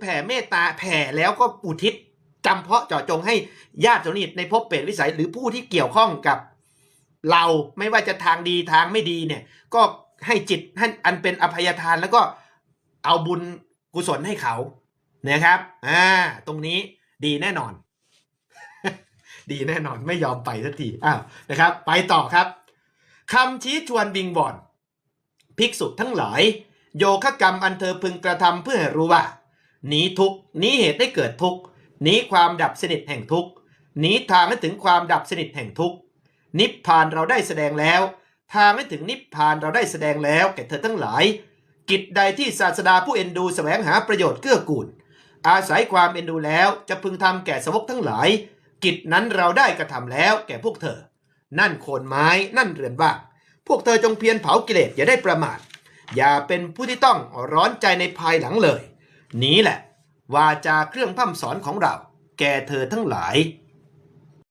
แผ่เมตตาแผ่แล้วก็อุทิศจำเพาะเจาะจงให้ญาติสนิทในภพเปรตวิสัย หรือผู้ที่เกี่ยวข้องกับเราไม่ว่าจะทางดีทางไม่ดีเนี่ย ก็ให้จิตให้อันเป็นอภัยทานแล้วก็เอาบุญกุศลให้เขานะครับอ่าตรงนี้ดีแน่นอน ดีแน่นอนไม่ยอมไปสักทีอ้าวนะครับ ไปต่อครับคำชี้ชวนบิงบอน ภิกษุทั้งหลาย โยคะกรรมอันเธอพึงกระทำเพื่อให้รู้ว่า นีทุกหนีเหตุให้เกิดทุกหนีความดับสนิทแห่งทุกหนีทางให้ถึงความดับสนิทแห่งทุกนิพพานเราได้แสดงแล้ว ทางให้ถึงนิพพานเราได้แสดงแล้วแก่เธอทั้งหลาย กิจใดที่ศาสดาผู้เอ็นดูแสวงหาประโยชน์เกื้อกูล อาศัยความเอ็นดูแล้วจะพึงทำแก่สวกทั้งหลาย กิจนั้นเราได้กระทำแล้วแก่พวกเธอ นั่นโคนไม้นั่นเรือนว่างพวกเธอจงเพียรเผากิเลสอย่าได้ประมาทอย่าเป็นผู้ที่ต้องร้อนใจในภายหลังเลย นี้แหละ วาจาเครื่องพร่ำสอนของเรา แก่เธอทั้งหลาย